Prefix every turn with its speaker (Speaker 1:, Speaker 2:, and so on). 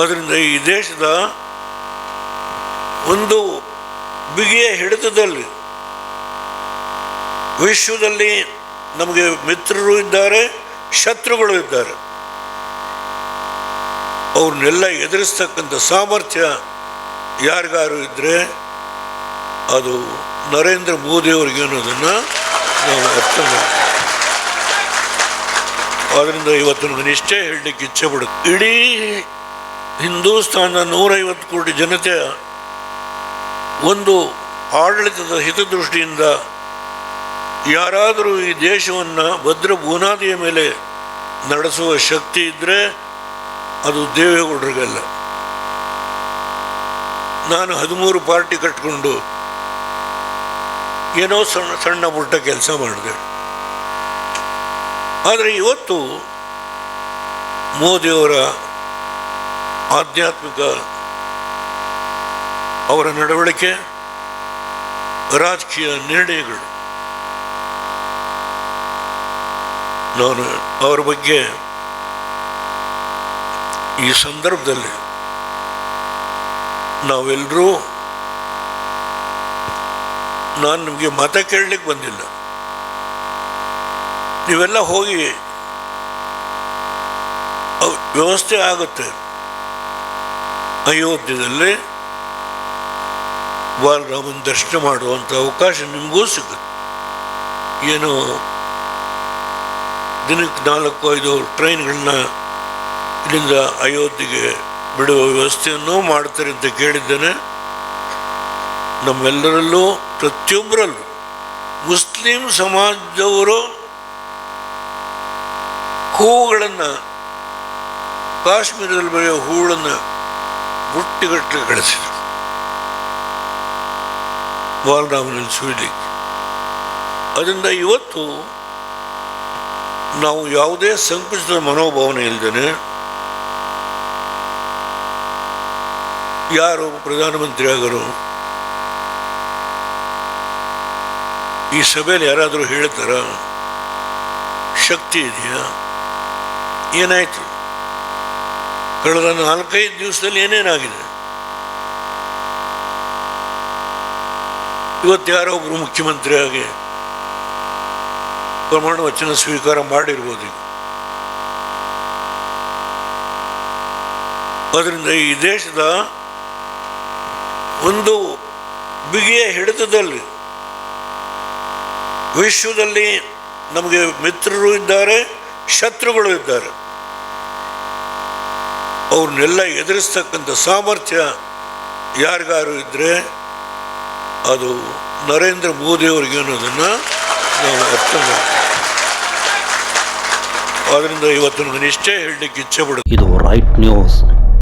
Speaker 1: ಅದರಿಂದ ಈ ದೇಶದ ಒಂದು ಬಿಗಿಯ ಹಿಡಿತದಲ್ಲಿ ವಿಶ್ವದಲ್ಲಿ ನಮಗೆ ಮಿತ್ರರು ಇದ್ದಾರೆ, ಶತ್ರುಗಳು ಇದ್ದಾರೆ. ಅವ್ರನ್ನೆಲ್ಲ ಎದುರಿಸ್ತಕ್ಕಂಥ ಸಾಮರ್ಥ್ಯ ಯಾರಿಗಾರು ಇದ್ದರೆ ಅದು ನರೇಂದ್ರ ಮೋದಿಯವರಿಗೆ ಅನ್ನೋದನ್ನು ನಾವು ಅರ್ಥ ಮಾಡ್ತೀವಿ ಆದ್ದರಿಂದ ಇವತ್ತು ನನಗೆ ಇಷ್ಟೇ ಹೇಳಲಿಕ್ಕೆ ಇಚ್ಛೆ ಪಡುತ್ತೆ. ಇಡೀ ಹಿಂದೂಸ್ತಾನದ ನೂರೈವತ್ತು ಕೋಟಿ ಜನತೆಯ ಒಂದು ಆಡಳಿತದ ಹಿತದೃಷ್ಟಿಯಿಂದ ಯಾರಾದರೂ ಈ ದೇಶವನ್ನು ಭದ್ರ ಬುನಾದಿಯ ಮೇಲೆ ನಡೆಸುವ ಶಕ್ತಿ ಇದ್ದರೆ ಅದು ದೇವೇಗೌಡರಿಗಲ್ಲ. ನಾನು ಹದಿಮೂರು ಪಾರ್ಟಿ ಕಟ್ಕೊಂಡು ಏನೋ ಸಣ್ಣ ಸಣ್ಣ ಪುಟ್ಟ ಕೆಲಸ ಮಾಡಿದೆ. ಆದರೆ ಇವತ್ತು ಮೋದಿಯವರ ಆಧ್ಯಾತ್ಮಿಕ ಅವರ ನಡವಳಿಕೆ, ರಾಜಕೀಯ ನಿರ್ಣಯಗಳು. ನಾನು ಅವರ ಬಗ್ಗೆ ಈ ಸಂದರ್ಭದಲ್ಲಿ ನಾವೆಲ್ಲರೂ ನಾನು ನಿಮಗೆ ಮತ ಕೇಳಲಿಕ್ಕೆ ಬಂದಿಲ್ಲ. ನೀವೆಲ್ಲ ಹೋಗಿ ವ್ಯವಸ್ಥೆ ಆಗುತ್ತೆ. ಅಯೋಧ್ಯದಲ್ಲಿ ಬಾಲರಾಮನ ದರ್ಶನ ಮಾಡುವಂಥ ಅವಕಾಶ ನಿಮಗೂ ಸಿಗುತ್ತೆ. ಏನು ದಿನಕ್ಕೆ ನಾಲ್ಕು, ಐದು ಟ್ರೈನ್ಗಳನ್ನ ಇಲ್ಲಿಂದ ಅಯೋಧ್ಯೆಗೆ ಬಿಡುವ ವ್ಯವಸ್ಥೆಯನ್ನು ಮಾಡ್ತಾರೆ ಅಂತ ಕೇಳಿದ್ದೇನೆ. ನಮ್ಮೆಲ್ಲರಲ್ಲೂ, ಪ್ರತಿಯೊಬ್ಬರಲ್ಲೂ, ಮುಸ್ಲಿಂ ಸಮಾಜದವರು ಹೂಗಳನ್ನು, ಕಾಶ್ಮೀರದಲ್ಲಿ ಬೆಳೆಯೋ ಹೂಗಳನ್ನು ಬುಟ್ಟಿಗಟ್ಟಲೆ ಕಳಿಸಿದರು ಬಾಲರಾಮನಲ್ಲಿ ಸುಯ್ಲಿಕ್ಕೆ ಅದರಿಂದ ಇವತ್ತು ನಾವು ಯಾವುದೇ ಸಂಕುಚಿತ ಮನೋಭಾವನೆ ಇಲ್ಲದೇ ಯಾರು ಪ್ರಧಾನಮಂತ್ರಿ ಆಗರು ಈ ಸಭೆಯಲ್ಲಿ ಯಾರಾದರೂ ಹೇಳ್ತಾರ ಶಕ್ತಿ ಇದೆಯಾ? ಏನಾಯ್ತು? ಕಳೆದ ನಾಲ್ಕೈದು ದಿವಸದಲ್ಲಿ ಏನೇನಾಗಿದೆ? ಇವತ್ತು ಯಾರೋ ಒಬ್ಬರು ಮುಖ್ಯಮಂತ್ರಿ ಆಗಿ ಪ್ರಮಾಣ ವಚನ ಸ್ವೀಕಾರ ಮಾಡಿರ್ಬೋದು ಈಗ. ಅದರಿಂದ ಈ ದೇಶದ ಒಂದು ಬಿಗಿಯ ಹಿಡಿತದಲ್ಲಿ ವಿಶ್ವದಲ್ಲಿ ನಮಗೆ ಮಿತ್ರರು ಇದ್ದಾರೆ, ಶತ್ರುಗಳು ಇದ್ದಾರೆ. ಅವ್ರನ್ನೆಲ್ಲ ಎದುರಿಸ್ತಕ್ಕಂಥ ಸಾಮರ್ಥ್ಯ ಯಾರಿಗಾರು ಇದ್ದರೆ ಅದು ನರೇಂದ್ರ ಮೋದಿಯವ್ರಿಗೆ ಅನ್ನೋದನ್ನು ನಾವು ಅರ್ಥ ಮಾಡ್ತೀವಿ. ಆದ್ದರಿಂದ ಇವತ್ತು ನನಗೆ ಇಷ್ಟೇ ಹೇಳಲಿಕ್ಕೆ ಇಚ್ಛೆ ಪಡುತ್ತೆ.
Speaker 2: ಇದು ರೈಟ್ ನ್ಯೂಸ್